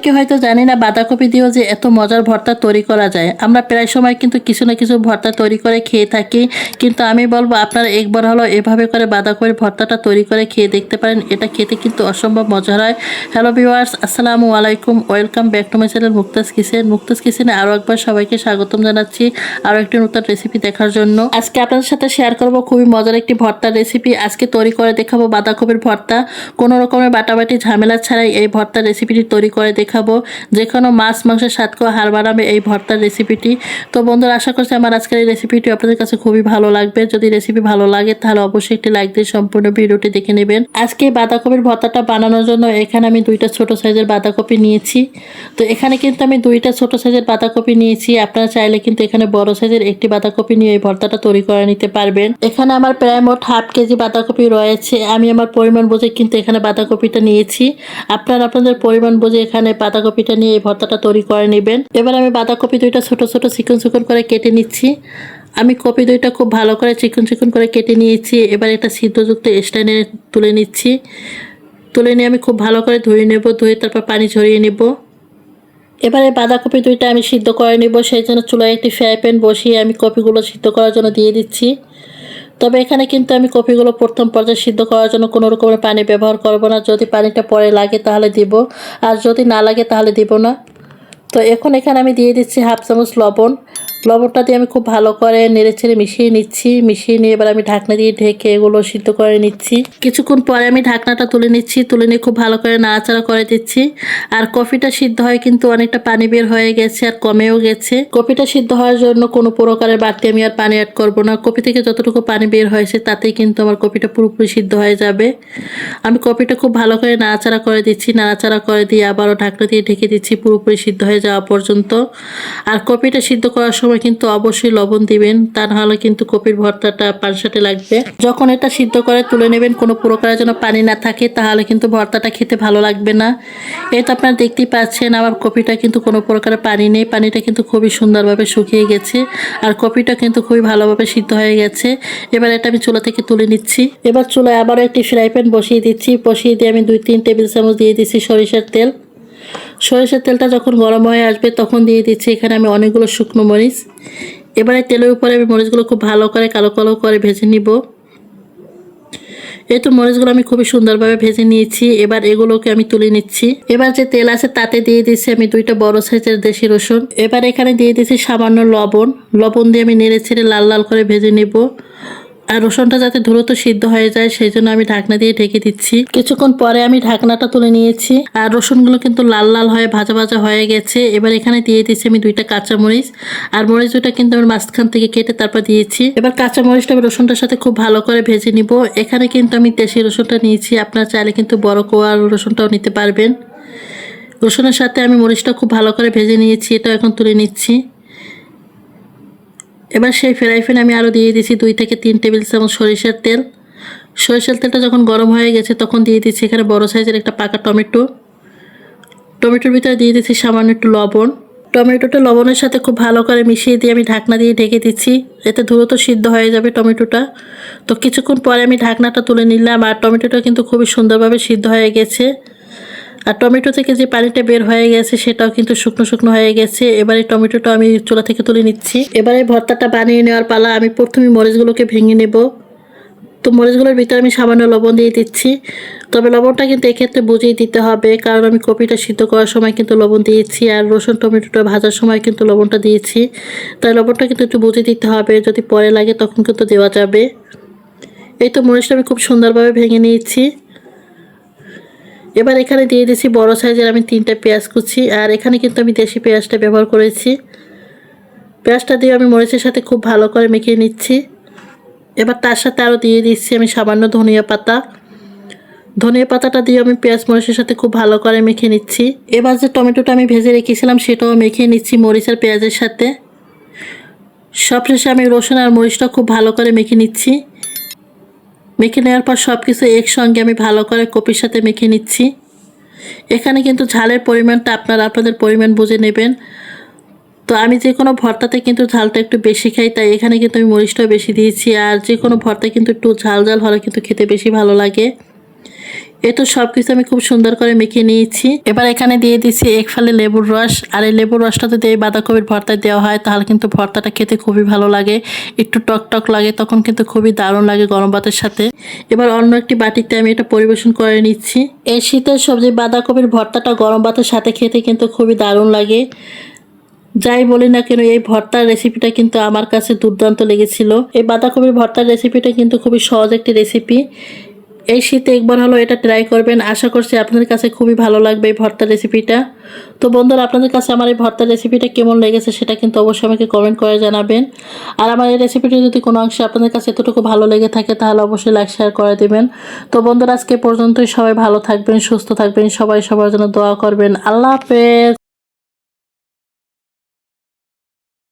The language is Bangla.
অনেকে হয়তো জানি না বাঁধাকপি দিয়েও যে এত মজার ভর্তা তৈরি করা যায়। আমরা প্রায় সময় কিন্তু কিছু না কিছু ভর্তা তৈরি করে খেয়ে থাকি। কিন্তু আমি বলব, আপনারা একবার হলো এভাবে করে বাঁধাকপির ভর্তাটা তৈরি করে খেয়ে দেখতে পারেন। এটা খেতে কিন্তু অসম্ভব মজার হয়। হ্যালো ভিউয়ার্স আসসালামু আলাইকুম। Welcome back to my channel Muktaz kitchen Muktaz কিচেনে আরও একবার সবাইকে স্বাগতম জানাচ্ছি আরও একটি নতুন রেসিপি দেখার জন্য। আজকে আপনাদের সাথে শেয়ার করব খুবই মজার একটি ভর্তার রেসিপি আজকে তৈরি করে দেখাবো বাঁধাকপির ভর্তা। কোনো রকমের বাটাবাটি ঝামেলা ছাড়াই এই ভর্তার রেসিপিটি তৈরি করে দেখাবো। যে কোনো মাছ, মাংসের স্বাদকেও হার বাড়াবে এই ভর্তার রেসিপিটি তো বন্ধুরা, আশা করছি আমার আজকের এই রেসিপিটি আপনাদের কাছে খুবই ভালো লাগবে। যদি রেসিপি ভালো লাগে, তাহলে অবশ্যই একটি লাইক দিয়ে সম্পূর্ণ ভিডিওটি দেখে নেবেন। আজকে বাঁধাকপির ভর্তাটা বানানোর জন্য এখানে আমি দুইটা ছোট সাইজের বাঁধাকপি নিয়েছি। তো এখানে কিন্তু আমি দুইটা ছোট সাইজের বাঁধাকপি নিয়েছি। আপনারা চাইলে কিন্তু এখানে বড় সাইজের একটি বাঁধাকপি নিয়ে এই ভর্তাটা তৈরি করে নিতে পারবেন। এখানে আমার প্রায় মোট হাফ কেজি বাঁধাকপি রয়েছে। আমি আমার পরিমাণ বুঝে কিন্তু এখানে বাঁধাকপিটা নিয়েছি। আপনারা আপনাদের পরিমাণ বুঝে এখানে বাঁধাকপিটা নিয়ে এই ভর্তাটা তৈরি করে নেবেন। এবার আমি বাঁধাকপি দুইটা ছোট ছোট চিকন চিকন করে কেটে নিচ্ছি। আমি কপি দুইটা খুব ভালো করে চিকন চিকন করে কেটে নিয়েছি। এবার একটা সিদ্ধযুক্ত স্ট্যান্ডে তুলে নিচ্ছি। তুলে নিয়ে আমি খুব ভালো করে ধুয়ে নেব, ধুয়ে তারপর পানি ঝরিয়ে নেব। এবারে বাঁধাকপি দুইটা আমি সিদ্ধ করে নেব। সেই জন্য চুলায় একটি ফ্রাই প্যান বসিয়ে আমি কপিগুলো সিদ্ধ করার জন্য দিয়ে দিচ্ছি। তবে এখানে কিন্তু আমি কপিগুলো প্রথম পর্যায়ে সিদ্ধ করার জন্য কোনো রকমের পানি ব্যবহার করব না। যদি পানিটা পরে লাগে তাহলে দিব, আর যদি না লাগে তাহলে দিব না। তো এখন এখানে আমি দিয়ে দিচ্ছি হাফ চামচ লবণ। লবণটা দিয়ে আমি খুব ভালো করে নেড়ে ছেড়ে মিশিয়ে নিচ্ছি। মিশিয়ে নিয়ে এবার আমি ঢাকনা দিয়ে ঢেকে এগুলো সিদ্ধ করে নিচ্ছি। কিছুক্ষণ পরে আমি ঢাকনাটা তুলে নিচ্ছি, তুলে নিয়ে খুব ভালো করে নাড়াচাড়া করে দিচ্ছি। আর কফিটা সিদ্ধ হয় কিন্তু অনেকটা পানি বের হয়ে গেছে আর কমেও গেছে। কপিটা সিদ্ধ হওয়ার জন্য কোনো প্রকারের বাড়তি আমি আর পানি অ্যাড করব না। কপি থেকে যতটুকু পানি বের হয়েছে তাতেই কিন্তু আমার কপিটা পুরোপুরি সিদ্ধ হয়ে যাবে। আমি কপিটা খুব ভালো করে নাড়াচাড়া করে দিচ্ছি, নাড়াচাড়া করে দিয়ে আবারও ঢাকনা দিয়ে ঢেকে দিচ্ছি পুরোপুরি সিদ্ধ হয়ে যাওয়া পর্যন্ত। আর কপিটা সিদ্ধ করার সময় কিন্তু অবশ্যই লবণ দিবেন। তা নাহলে কিন্তু কপির ভর্তাটা পানসাটে লাগবে। যখন এটা সিদ্ধ করে তুলে নেবেন, কোনো প্রকারের যেন পানি না থাকে, তাহলে কিন্তু ভর্তাটা খেতে ভালো লাগবে না। এটা আপনারা দেখতেই পাচ্ছেন, আমার কপিটা কিন্তু কোনো প্রকারের পানি নেই। পানিটা কিন্তু খুবই সুন্দরভাবে শুকিয়ে গেছে আর কপিটা কিন্তু খুবই ভালোভাবে সিদ্ধ হয়ে গেছে। এবার এটা আমি চুলা থেকে তুলে নিচ্ছি। এবার চুলায় আবারও একটি ফ্রাই প্যান বসিয়ে দিচ্ছি। বসিয়ে দিয়ে আমি দুই, তিন টেবিল চামচ দিয়ে দিচ্ছি সরিষার তেল। সরিষার তেলটা যখন গরম হয়ে আসবে, তখন দিয়ে দিচ্ছি এখানে আমি অনেকগুলো শুকনো মরিচ। এবারে তেলের উপরে আমি মরিচগুলো খুব ভালো করে, কালো কালো করে ভেজে নিব। এই তো মরিচগুলো আমি খুবই সুন্দরভাবে ভেজে নিয়েছি। এবার এগুলোকে আমি তুলে নিচ্ছি। এবার যে তেল আছে, তাতে দিয়ে দিচ্ছি আমি দুইটা বড় সাইজের দেশি রসুন। এবার এখানে দিয়ে দিচ্ছি সামান্য লবণ। লবণ দিয়ে আমি নেড়ে ছেড়ে লাল লাল করে ভেজে নেব। আর রসুনটা যাতে দ্রুত সিদ্ধ হয়ে যায়, সেই জন্য আমি ঢাকনা দিয়ে ঢেকে দিচ্ছি। কিছুক্ষণ পরে আমি ঢাকনাটা তুলে নিয়েছি। আর রসুনগুলো কিন্তু লাল লাল হয়ে, ভাজা ভাজা হয়ে গেছে। এবার এখানে দিয়ে দিচ্ছি আমি দুইটা কাঁচা মরিচ আর মরিচ দুইটা কিন্তু আমি মাঝখান থেকে কেটে তারপর দিয়েছি। এবার কাঁচা মরিচটা আমি রসুনটার সাথে খুব ভালো করে ভেজে নিব। এখানে কিন্তু আমি দেশি রসুনটা নিয়েছি। আপনারা চাইলে কিন্তু বড় কোয়ার রসুনটাও নিতে পারবেন। রসুনের সাথে আমি মরিচটা খুব ভালো করে ভেজে নিয়েছি। এটা এখন তুলে নিচ্ছি। এবার সেই ফ্রাই প্যানে আমি আরও দিয়ে দিচ্ছি দুই থেকে তিন টেবিল চামচ সরিষার তেল। সরিষার তেলটা যখন গরম হয়ে গেছে, তখন দিয়ে দিচ্ছি এখানে বড় সাইজের একটা পাকা টমেটো। টমেটোর ভিতরে দিয়ে দিচ্ছি সামান্য একটু লবণ। টমেটোটা লবণের সাথে খুব ভালো করে মিশিয়ে দিয়ে আমি ঢাকনা দিয়ে ঢেকে দিচ্ছি। এতে দ্রুত সিদ্ধ হয়ে যাবে টমেটোটা। তো কিছুক্ষণ পরে আমি ঢাকনাটা তুলে নিলাম আর টমেটোটা কিন্তু খুবই সুন্দরভাবে সিদ্ধ হয়ে গেছে। আর টমেটো থেকে যে পানিটা বের হয়ে গেছে, সেটাও কিন্তু শুকনো শুকনো হয়ে গেছে। এবারে টমেটোটা আমি চুলা থেকে তুলে নিচ্ছি। এবারে ভর্তাটা বানিয়ে নেওয়ার পালা আমি প্রথমে মরিচগুলোকে ভেঙে নেব। তো মরিচগুলোর ভিতরে আমি সামান্য লবণ দিয়ে দিচ্ছি। তবে লবণটা কিন্তু এক্ষেত্রে বুঝিয়ে দিতে হবে, কারণ আমি কপিটা সিদ্ধ করার সময় কিন্তু লবণ দিয়েছি আর রসুন টমেটোটা ভাজার সময় কিন্তু লবণটা দিয়েছি। তাই লবণটা কিন্তু একটু বুঝিয়ে দিতে হবে, যদি পরে লাগে তখন কিন্তু দেওয়া যাবে। এই তো মরিচটা আমি খুব সুন্দরভাবে ভেঙে নিয়েছি। এবার এখানে দিয়ে দিয়েছি বড় সাইজের আমি তিনটা পেঁয়াজ কুচি, আর এখানে কিন্তু আমি দেশি পেঁয়াজটা ব্যবহার করেছি। পেঁয়াজটা দিয়ে আমি মরিচের সাথে খুব ভালো করে মেখে নিচ্ছি। এবার তার সাথে আরও দিয়ে দিচ্ছি আমি সামান্য ধনিয়া পাতা। ধনিয়া পাতাটা দিয়ে আমি পেঁয়াজ মরিচের সাথে খুব ভালো করে মেখে নিচ্ছি। এবার যে টমেটোটা আমি ভেজে রেখেছিলাম, সেটাও মেখে নিচ্ছি মরিচ আর পেঁয়াজের সাথে। সবশেষে আমি রসুন আর মরিচটা খুব ভালো করে মেখে নিচ্ছি। মেখে নেওয়ার পর সব কিছু একসঙ্গে আমি ভালো করে কপির সাথে মেখে নিচ্ছি। এখানে কিন্তু ঝালের পরিমাণটা আপনারা আপনাদের পরিমাণ বুঝে নেবেন। তো আমি যে কোনো ভর্তাতে কিন্তু ঝালটা একটু বেশি খাই, তাই এখানে কিন্তু আমি মরিচটাও বেশি দিয়েছি। আর যে কোনো ভর্তা কিন্তু একটু ঝাল ঝাল হলে কিন্তু খেতে বেশি ভালো লাগে। এই তো সব কিছু আমি খুব সুন্দর করে মেখে নিয়েছি। এবার এখানে দিয়ে দিচ্ছি এক ফালে লেবুর রস। আর এই লেবুর রসটা যদি এই বাঁধাকপির ভর্তায় দেওয়া হয়, তাহলে কিন্তু ভর্তাটা খেতে খুবই ভালো লাগে। একটু টক টক লাগে, তখন কিন্তু খুবই দারুণ লাগে গরম ভাতের সাথে। এবার অন্য একটি বাটিতে আমি এটা পরিবেশন করে নিচ্ছি। এই শীতের সবজি বাঁধাকপির ভর্তাটা গরম ভাতের সাথে খেতে কিন্তু খুবই দারুণ লাগে। যাই বলি না কেন, এই ভর্তার রেসিপিটা কিন্তু আমার কাছে দুর্দান্ত লেগেছিল। এই বাঁধাকপির ভর্তার রেসিপিটা কিন্তু খুবই সহজ একটি রেসিপি। এই শীতে একবার হলো এটা ট্রাই করবেন। আশা করছি আপনাদের কাছে খুবই ভালো লাগবে এই ভর্তা রেসিপিটা তো বন্ধুরা, আপনাদের কাছে আমার এই ভর্তা রেসিপিটা কেমন লেগেছে সেটা কিন্তু অবশ্যই আমাকে কমেন্ট করে জানাবেন। আর আমার এই রেসিপিটা যদি কোনো অংশে আপনাদের কাছে এতটুকু ভালো লেগে থাকে, তাহলে অবশ্যই লাইক শেয়ার করে দেবেন। তো বন্ধুরা, আজকে পর্যন্তই সবাই ভালো থাকবেন, সুস্থ থাকবেন, সবাই সবার জন্য দোয়া করবেন। আল্লাহ হাফেজ।